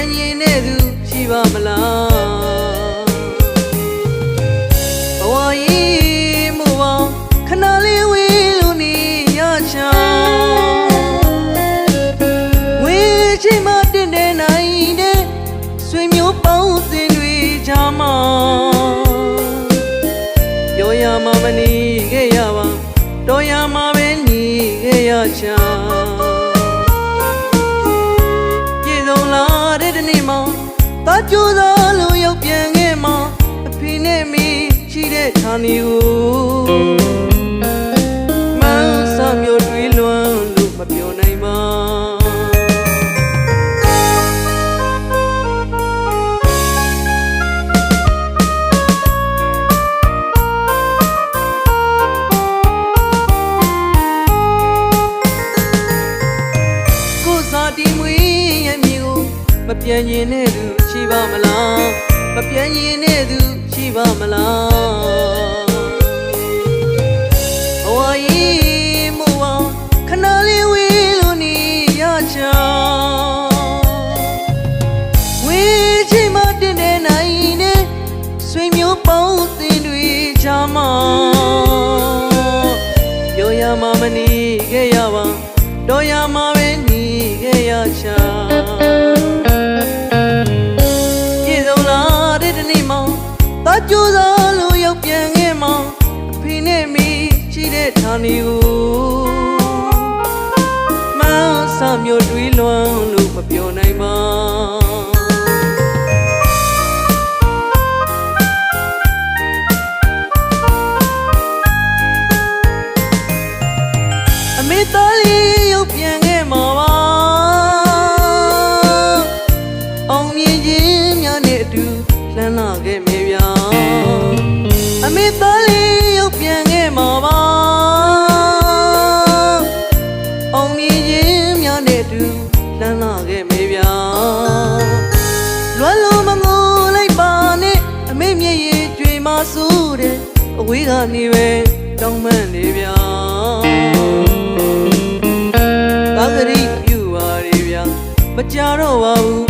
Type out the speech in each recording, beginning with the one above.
ရင်ရင်နဲ့သူရှိပါမလား on you. ရဲ့ဌာနေကိုမဆောက်မြို့တွေးလွန်လို့မပြောနိုင်ပါ တော့ပါဘူး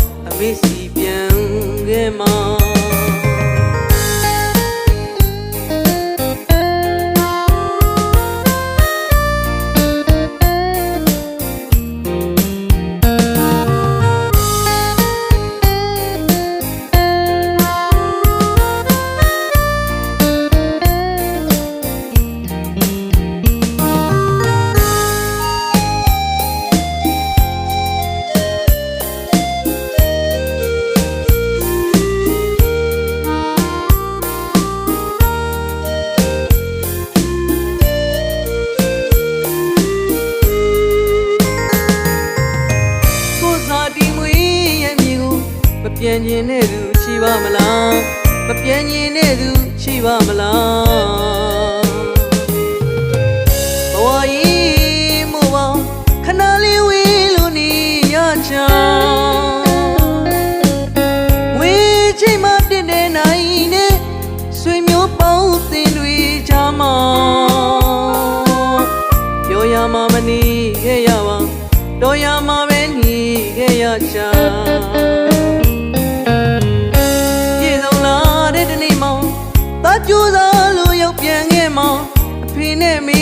တော်ရမှာပဲနေခဲ့ရချာပြေဆုံးလာတဲ့တနေ့မှသာကြိုးစားလို့ရောက်ပြန်ခဲ့မှအဖေနဲ့မေ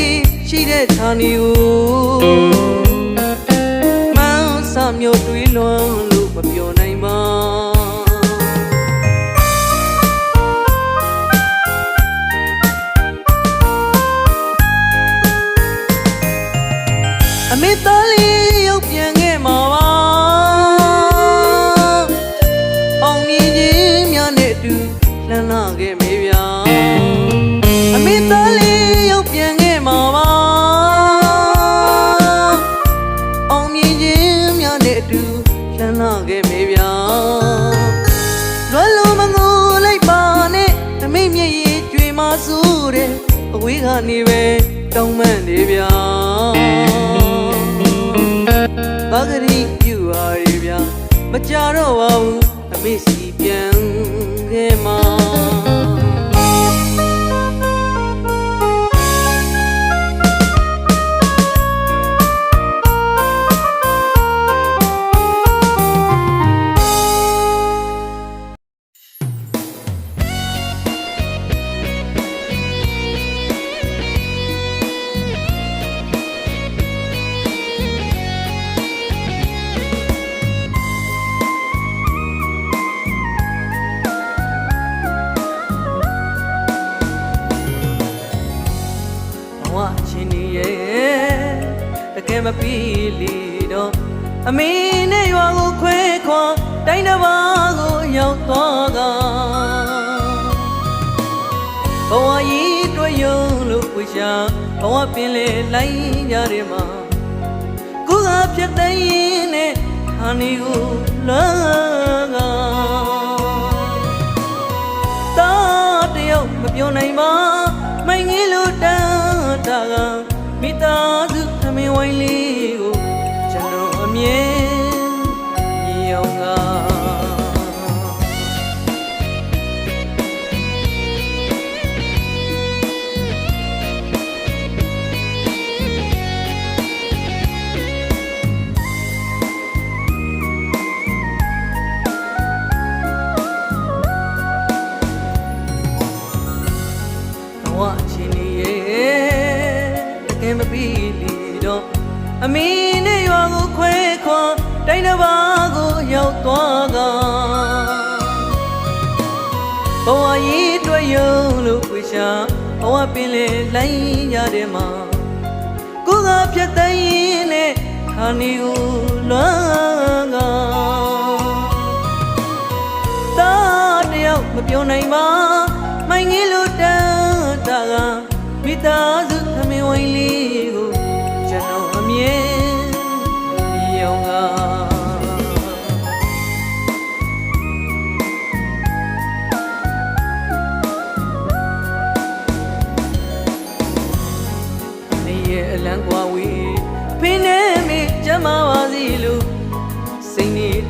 ရှိတဲ့ဌာနီကိုမန်းစမျိုးတွေးလွန် လှမ်းလာခဲ့မေဗျာလွယ်လုံးမငိုလိုက်ပါနဲ့အမိမျက်ရည်ကြွေမဆူတဲ့အဝေးကနေပဲတောင်းမှန်နေဗျာဘာကလေးပြူဟာတွေဗျာမကြတော့ပါဘူးအမေစီ ပြီးလီတော့အမေနဲ့ရွာကိုခွဲခွာတိုင်းတစ်ပါးကိုရောက်သွားကဘဝကြီးတွေ့ယုံလို့ဝရှာဘဝပင်လေလိုက်ကြတယ်မှာကိုကပြတ်သိရင်နဲ့ဟာနီကိုလာကတာတယောက်မပြောနိုင်ပါမိုင်ငယ်လို့တန်းတာကမိသား တကယ်မပြီးလီတော့အမီနဲ့ရွာကိုခွဲခွာတိုင်းတစ်ပါးကိုရောက်သွားကဘဝကြီးတွေ့ယုံလို့ဝေရှာဘဝပင်လေလိုက်ရတဲ့မှာကိုကပြတ်သိရင်နဲ့ခါနီကိုလွမ်းကတာတယောက်မပြောနိုင်ပါမိုင်ငယ်လို့တန်းတာကမိသားစုသမင်ဝိုင်းလေး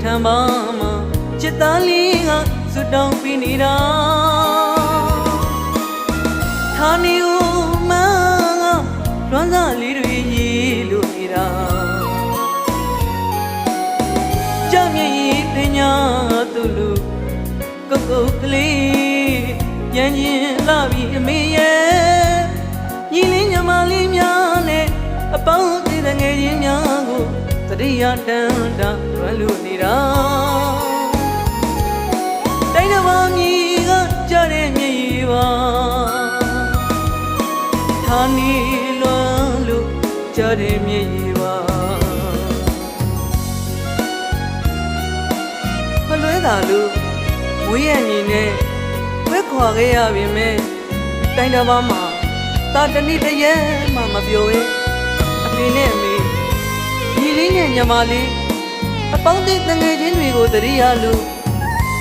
တ်နေထမ်းပါမှာချစ်သားလေးကစွတောင်းပြီးနေတာဌာနေဦးမန်းကလွမ်းစားလေးတွေရေလို့နေတာကြမြည်ရီပညာသူလူကုတ်ကုတ်ကလေးပြန်ရင်လာပြီးအမေရဲ့ညီလေးညီမလေးများနဲ့အပေါင်းအသင်းငယ်ချင်းများကိုတရိယာတန်တာ လွယ်လူနေတာတိုင်းတစ်ပါးမြည်ကကြတဲ့မြေကြီးပါဌာနီလွန်လူကြတဲ့မြေကြီးပါမလွဲတာလူဝေးရမြည်နဲ့ဝဲခွာခဲ့ရပြီမဲတိုင်းတစ်ပါးမှာတာတနည်းတည်းရဲမှမပြောရင်အဖေနဲ့အမေညီလေးနဲ့ညီမလေး အပေါင်းအသင်းတငယ်ချင်းတွေကိုတရိယာလူ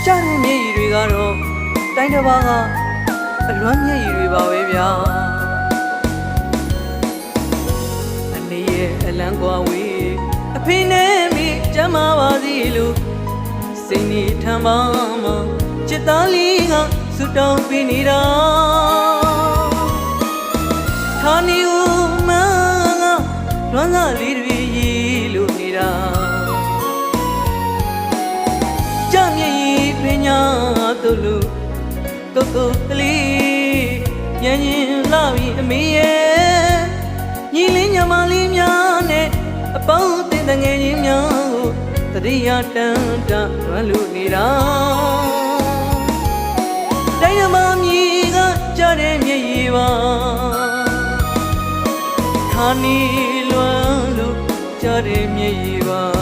ကြားတဲ့မျက်ရည်တွေကတော့တိုင်းတစ်ပါးကအလွမ်းမျက်ရည်တွေပါပဲဗျာအနေရဲ့အလံကွာဝေးအဖေနဲ့မိကျမ်းမာပါစီလို့စိတ်နေထမ်းပါမှချစ်သားလေးကဆူတောင်းပြီးနေတာဌာနီဦးမန်းကလွမ်းစားလေးတွေ ကုတ်ကုတ်ကလေးညင်ညင်လာပြီးအမေရဲ့ညီလေးညီမလေးများနဲ့အပေါင်းအသင်းတငယ်ချင်းများကိုတရိယာတန်တာလွမ်းလို့နေတာတိုင်းရမမြည်ကကြတဲ့မျက်ရည်ပါခါနီလွမ်းလို့ကြတဲ့မြေကြီးပါ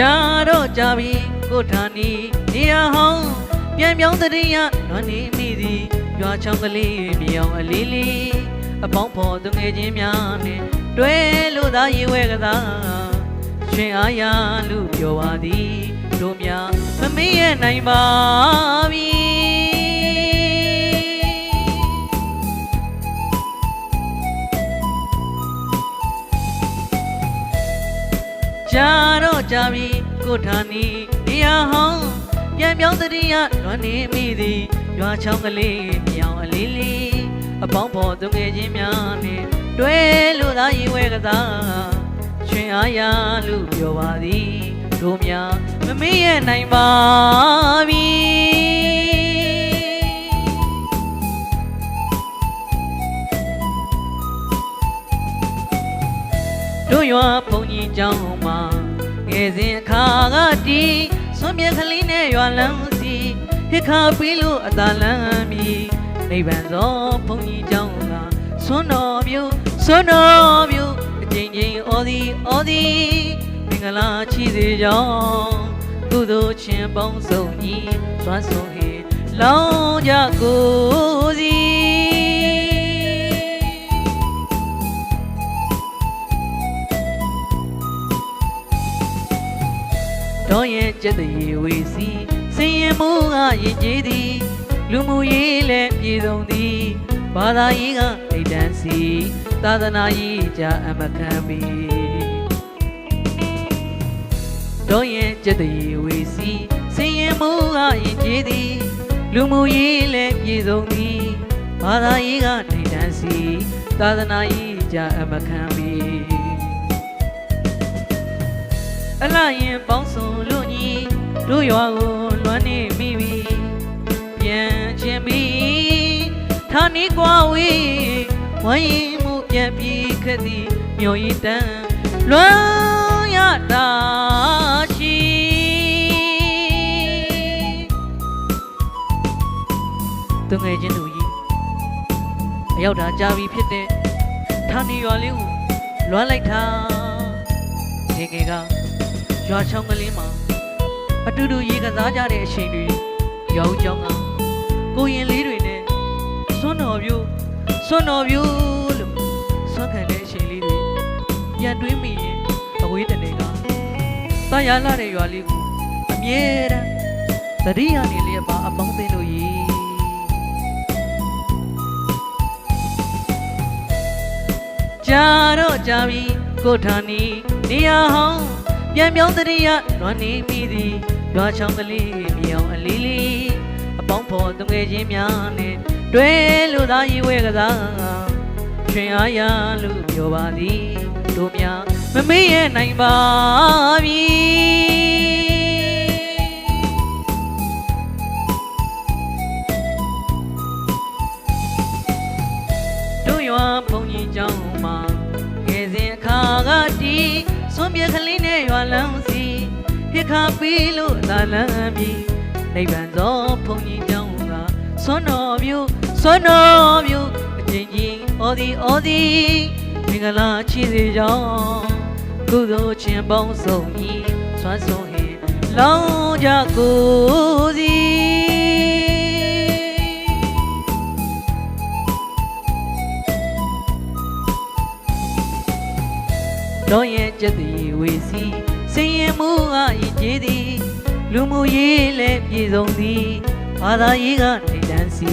ကြာတော့ကြာပြီကိုဌာနီနေရာဟောင်းပြန်ပြောင်းတရိယလွန်နေမိသည်ရွာချောင်းကလေးမြောင်အလေးလေးအပေါင်းဖော်သူငယ်ချင်းများနဲ့တွဲလို့သာရေဝဲကစားရှင်အားရလူပြောပါသည်တို့များမမေ့ရနိုင်ပါပြီကြာတော့ ကြာပြီကိုဌာနီနေရာဟောင်းပြန်ပြောင်းတရိယလွမ်းနေမိသည်ရွာချောင်းကလေးမြောင်အလေးလေးအပေါင်းဖော်သူငယ်ချင်းများနဲ့တွဲလို့သာရင်ဝဲကစားချွင်အားရလို့ပြောပါသည်တို့များမမေ့ရနိုင်ပါပြီတို့ရွာဘုံကြီးကျောင်းမှာ ငယ်စဉ်အခါကတီးဆွမ်းမြက်ကလေးနဲ့ရွာလမ်းစီဟစ်ခါပြီးလို့အသာလမ်းမီနိဗ္ဗာန်သောဘုံကြီးကျောင်းကဆွမ်းတော်မျိုးဆွမ်းတော်မျိုးအချိန်ချင်းအော်သည်အော်သည်မင်္ဂလာချီးစေကြောင်းကုသိုလ်ချင်းပေါင်းစုံကြီးစွမ်းဆုံးဟေလောင်းကြကိုစီ တော့ရဲ့ကျက်တရေဝေစီစင်ရင်မိုးကရင်ကျေးသည်လူမှုရေးလည်းပြည်စုံသည်ဘာသာရေးကအိတ်တန်းစီသာသနာရေးကြအမခံမီတော့ရဲ့ကျက်တရေဝေစီစင်ရင်မိုးကရင်ကျေးသည်လူမှုရေးလည်းပြည်စုံသည်ဘာသာရေးကအိတ်တန်းစီသာသနာရေးကြအမခံမီ အလှရင်ပေါင်းစုံလို့ညီတို့ရွာကိုလွမ်းနေမိပြီပြန်ချင်းပြီဌာနီကွာဝေးဝိုင်းရင်မှုပြန်ပြီးခက်သည်မြို့ရည်တန်းလွမ်းရတာချီသူငယ်ချင်းတို့ကြီးအရောက်တာကြာပြီဖြစ်တဲ့ဌာနီရွာလေးကိုလွမ်းလိုက်တာငယ်ငယ်က ရွာချောင်းကလေးမှာအတူတူရေကစားကြတဲ့အချိန်တွေရွာဦးကျောင်းကကိုရင်လေးတွေနဲ့စွန်းတော်ပြိုးစွန်းတော်ပြိုးလို့ဆွမ်းခံတဲ့အချိန်လေးတွေပြန်တွေးမိရင်အဝေးတနေကတာယာလာတဲ့ရွာလေးကိုအမြဲတမ်းသတိရနေလျက်ပါအပေါင်းအသင်းတို့ရေကြာတော့ကြာပြီကိုဌာနီနေရာဟောင်း ပြန်ပြောင်းတရိယလွမ်းနေမိသည်ရွာချောင်းကလေးမြောင်အလေးလေးအပေါင်းဖော်သူငယ်ချင်းများနဲ့တွဲလို့သာရီဝဲကစားချွင်အားရလို့ပြောပါသည်တို့များမမေ့ရနိုင်ပါပြီ က်ကလေးနဲ့ရွာလမ်းစီပြခါပြီးလို့သာလမ်းပြီးနိဗ္ဗာန်သောဘုံကြီးကျောင်းကစွန့်တော်မျိုးစွန့်တော်မျိုးအချင်းချင်းအော်ဒီအော်ဒီမင်္ဂလာချီးစေကြောင်းကုသိုလ်ချင်းပေါင်းစုံကြီးစွမ်းဆုံးဟင်လောင်းကြကိုစီ တော့ရဲ့ကျက်သည်ဝေစီစင်ရင်မှုကရင်ကျေးသည်လူမှုရေးလည်းပြည်စုံသည်ဘာသာရေးကနေတန်းစီ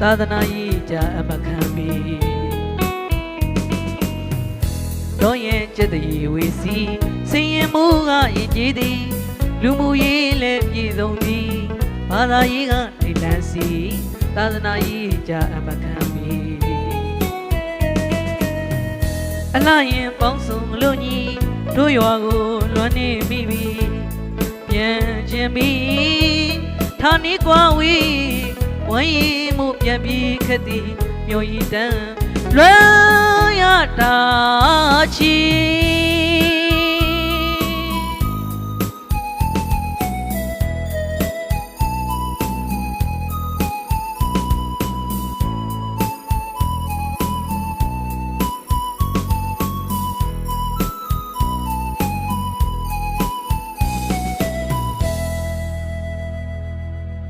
သာသနာရေးကြအမခံမီတော့ရဲ့ကျက်သည်ဝေစီစင်ရင်မှုကရင်ကျေးသည်လူမှုရေးလည်းပြည်စုံသည်ဘာသာရေးကနေတန်းစီသာသနာရေးကြအမခံ အလှရင်ပေါင်းစုံလို့ညီတို့ရွာကိုလွမ်းနေမိပြီပြန်ခြင်းပြီဌာနီကွာဝေးဝိုင်းရင်မှုပြန်ပြီးခက်သည်မြို့ရည်တန်းလွမ်းရတာချီ